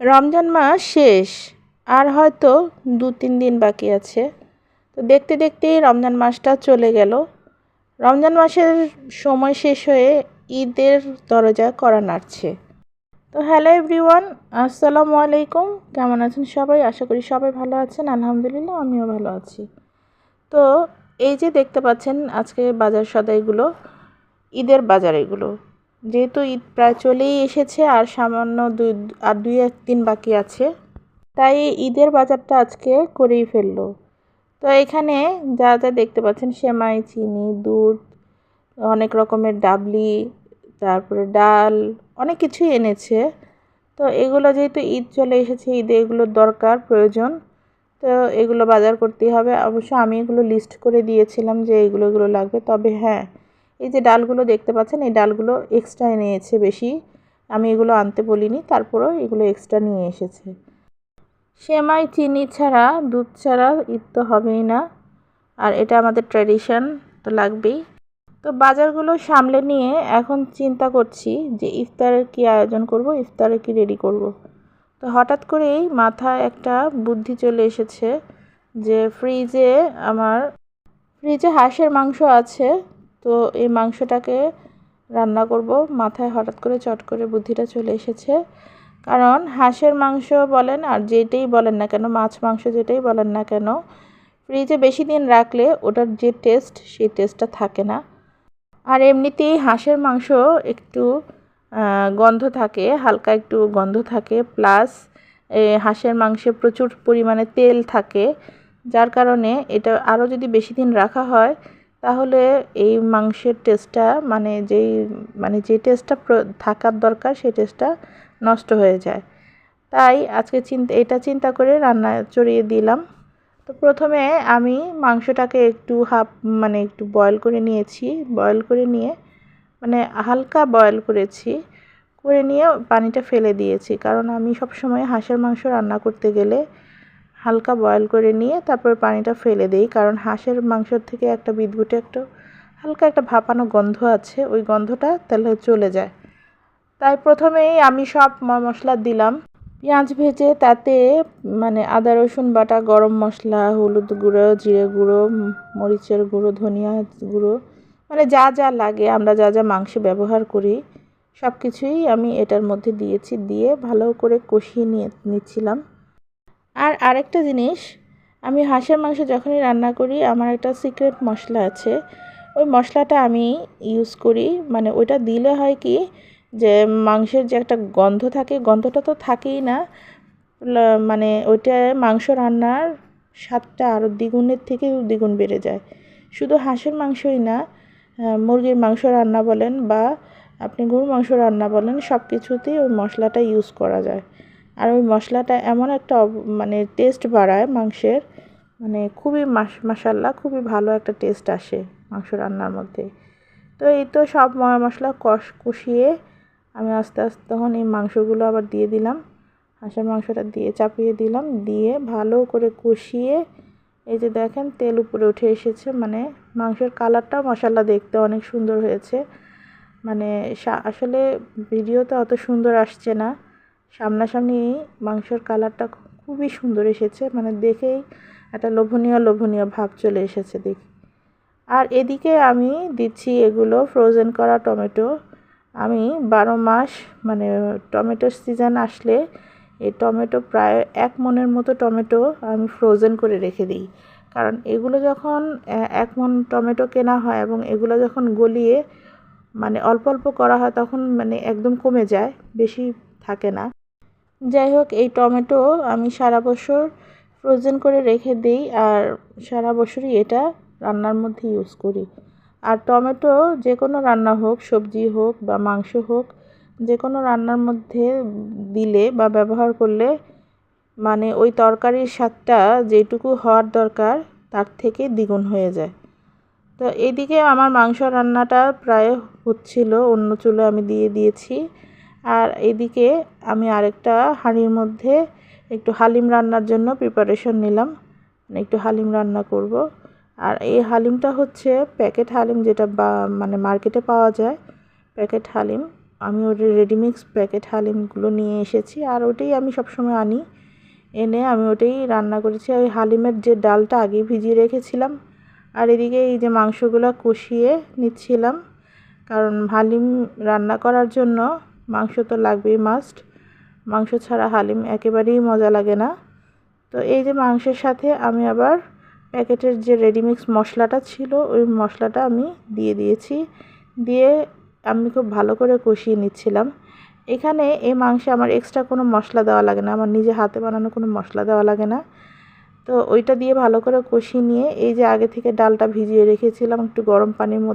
রমজান মাস শেষ, আর হয়তো দু তিন দিন বাকি আছে। তো দেখতে দেখতেই রমজান মাসটা চলে গেল। রমজান মাসের সময় শেষ হয়ে ঈদের দরজা করা নাড়ছে। তো হ্যালো এভরিওয়ান, আসসালামু আলাইকুম। কেমন আছেন সবাই? আশা করি সবাই ভালো আছেন। আলহামদুলিল্লাহ, আমিও ভালো আছি। তো এই যে দেখতে পাচ্ছেন আজকে বাজার সদাইগুলো, ঈদের বাজার এগুলো। যেহেতু ঈদ প্রায় চলেই এসেছে আর সামান্য দুই, আর দুই এক দিন বাকি আছে, তাই ঈদের বাজারটা আজকে করেই ফেলল। তো এখানে যা যা দেখতে পাচ্ছেন, সেমাই, চিনি, দুধ, অনেক রকমের ডাবলি, তারপরে ডাল, অনেক কিছুই এনেছে। তো এগুলো যেহেতু ঈদ চলে এসেছে, ঈদে এগুলোর দরকার, প্রয়োজন, তো এগুলো বাজার করতেই হবে। অবশ্য আমি এগুলো লিস্ট করে দিয়েছিলাম যে এগুলো এগুলো লাগবে, তবে হ্যাঁ এই যে ডালগুলো দেখতে পাচ্ছেন, এই ডালগুলো এক্সট্রা এনেছে বেশি। আমি এগুলো আনতে বলিনি, তারপরেও এগুলো এক্সট্রা নিয়ে এসেছে। সেমাই, চিনি ছাড়া, দুধ ছাড়া ঈদ তো হবেই না। আর এটা আমাদের ট্র্যাডিশন তো লাগবেই। তো বাজারগুলো সামলে নিয়ে এখন চিন্তা করছি যে ইফতারের কী আয়োজন করব, ইফতারে কি রেডি করব। তো হঠাৎ করেই মাথায় একটা বুদ্ধি চলে এসেছে যে ফ্রিজে আমার ফ্রিজে হাঁসের মাংস আছে। তো এই মাংসটাকে রান্না করব। মাথায় হঠাৎ করে চট করে বুদ্ধিটা চলে এসেছে। কারণ হাঁসের মাংস বলেন আর যেটাই বলেন না কেন, মাছ মাংস যেটাই বলেন না কেন, ফ্রিজে বেশি দিন রাখলে ওটার যে টেস্ট সেই টেস্টটা থাকে না। আর এমনিতেই হাঁসের মাংস একটু গন্ধ থাকে, হালকা একটু গন্ধ থাকে প্লাস হাঁসের মাংসে প্রচুর পরিমাণে তেল থাকে। যার কারণে এটা আরও যদি বেশি দিন রাখা হয় তাহলে এই মাংসের টেস্টটা মানে যেই মানে যে টেস্টটা থাকার দরকার সেই টেস্টটা নষ্ট হয়ে যায়। তাই আজকে চিন্তা, এটা চিন্তা করে রান্না চড়িয়ে দিলাম। তো প্রথমে আমি মাংসটাকে একটু হাফ মানে একটু বয়েল করে নিয়েছি। বয়েল করে নিয়ে মানে হালকা বয়েল করেছি। করে নিয়ে পানিটা ফেলে দিয়েছি। কারণ আমি সব সময় হাঁসের মাংস রান্না করতে গেলে হালকা বয়েল করে নিয়ে তারপর পানিটা ফেলে দিই। কারণ হাঁসের মাংসর থেকে একটা বিদ্যুটে একটু হালকা একটা ভাপানো গন্ধ আছে, ওই গন্ধটা তাহলে চলে যায়। তাই প্রথমেই আমি সব মশলা দিলাম। পেঁয়াজ ভেজে তাতে মানে আদা, রসুন বাটা, গরম মশলা, হলুদ গুঁড়ো, জিরে গুঁড়ো মরিচের গুঁড়ো, ধনিয়া গুঁড়ো মানে যা যা লাগে, আমরা যা যা মাংসে ব্যবহার করি সব কিছুই আমি এটার মধ্যে দিয়েছি, দিয়ে ভালো করে কষিয়ে নিয়ে, নিচ্ছিলাম। আর আরেকটা জিনিস, আমি হাঁসের মাংস যখনই রান্না করি, আমার একটা সিক্রেট মশলা আছে। ওই মশলাটা আমি ইউজ করি মানে ওইটা দিলে হয় কি যে মাংসের যে একটা গন্ধ থাকে, গন্ধটা তো থাকেই না। মানে ওইটা মাংস রান্নার স্বাদটা আরও দ্বিগুণের থেকে দ্বিগুণ বেড়ে যায়। শুধু হাঁসের মাংসই না মুরগির মাংস রান্না বলেন বা আপনি গরুর মাংস রান্না বলেন সব কিছুতেই ওই মশলাটা ইউজ করা যায়। আর ওই মশলাটা এমন একটা মানে টেস্ট বাড়ায় মাংসের মানে খুবই মাস মাসাল্লা খুবই ভালো একটা টেস্ট আসে মাংস রান্নার মধ্যে। তো এই তো সব মশলা কষ, কষিয়ে আমি আস্তে আস্তে তখন এই মাংসগুলো আবার দিয়ে দিলাম। হাঁসের মাংসটা দিয়ে চাপিয়ে দিলাম, দিয়ে ভালো করে কষিয়ে এই যে দেখেন তেল উপরে উঠে এসেছে মানে মাংসের কালারটাও মশালা দেখতে অনেক সুন্দর হয়েছে। মানে আসলে ভিডিওতে অত সুন্দর আসছে না। সামনাসামনি মাংসের কালারটা খুবই সুন্দর এসেছে মানে দেখেই একটা লোভনীয় লোভনীয় ভাব চলে এসেছে দেখি। আর এদিকে আমি দিচ্ছি এগুলো ফ্রোজেন করা টমেটো। আমি বারো মাস মানে টমেটোর সিজন আসলে এই টমেটো প্রায় এক মনের মতো টমেটো আমি ফ্রোজেন করে রেখে দিই। কারণ এগুলো যখন এক মন টমেটো কেনা হয় এবং এগুলো যখন গলিয়ে মানে অল্প অল্প করা হয় তখন মানে একদম কমে যায়, বেশি থাকে না। যাই হোক, এই টমেটো আমি সারা বছর ফ্রোজেন করে রেখে দিই আর সারা বছরই এটা রান্নার মধ্যে ইউজ করি। আর টমেটো যে কোনো রান্না হোক, সবজি হোক বা মাংস হোক যে কোনো রান্নার মধ্যে দিলে বা ব্যবহার করলে মানে ওই তরকারির স্বাদটা যেটুকু হওয়ার দরকার তার থেকে দ্বিগুণ হয়ে যায়। তো এদিকে আমার মাংস রান্নাটা প্রায় হচ্ছিল, অন্য চুলো আমি দিয়ে দিয়েছি। আর এদিকে আমি আরেকটা হাঁড়ির মধ্যে একটু হালিম রান্নার জন্য প্রিপারেশন নিলাম। মানে একটু হালিম রান্না করব। আর এই হালিমটা হচ্ছে প্যাকেট হালিম যেটা বা মানে মার্কেটে পাওয়া যায় প্যাকেট হালিম। আমি ওর রেডিমিক্স প্যাকেট হালিমগুলো নিয়ে এসেছি আর ওটাই আমি সবসময় আনি। এনে আমি ওটাই রান্না করেছি। ওই হালিমের যে ডালটা আগে ভিজিয়ে রেখেছিলাম। আর এদিকে এই যে মাংসগুলো কষিয়ে নিচ্ছিলাম। কারণ হালিম রান্না করার জন্য মাংস তো লাগবেই মাস্ট মাংস ছাড়া হালিম একেবারেই মজা লাগে না। তো এই যে মাংসের সাথে আমি আবার প্যাকেটের যে রেডিমিক্স মশলাটা ছিল, ওই মশলাটা আমি দিয়ে দিয়েছি। দিয়ে আমি খুব ভালো করে কষিয়ে নিচ্ছিলাম। এখানে এই মাংসে আমার এক্সট্রা কোনো মশলা দেওয়া লাগে না, আমার নিজে হাতে বানানো কোনো মশলা দেওয়া লাগে না। তো ওইটা দিয়ে ভালো করে কষিয়ে নিয়ে এই যে আগে থেকে ডালটা ভিজিয়ে রেখেছিলাম একটু গরম পানির মধ্যে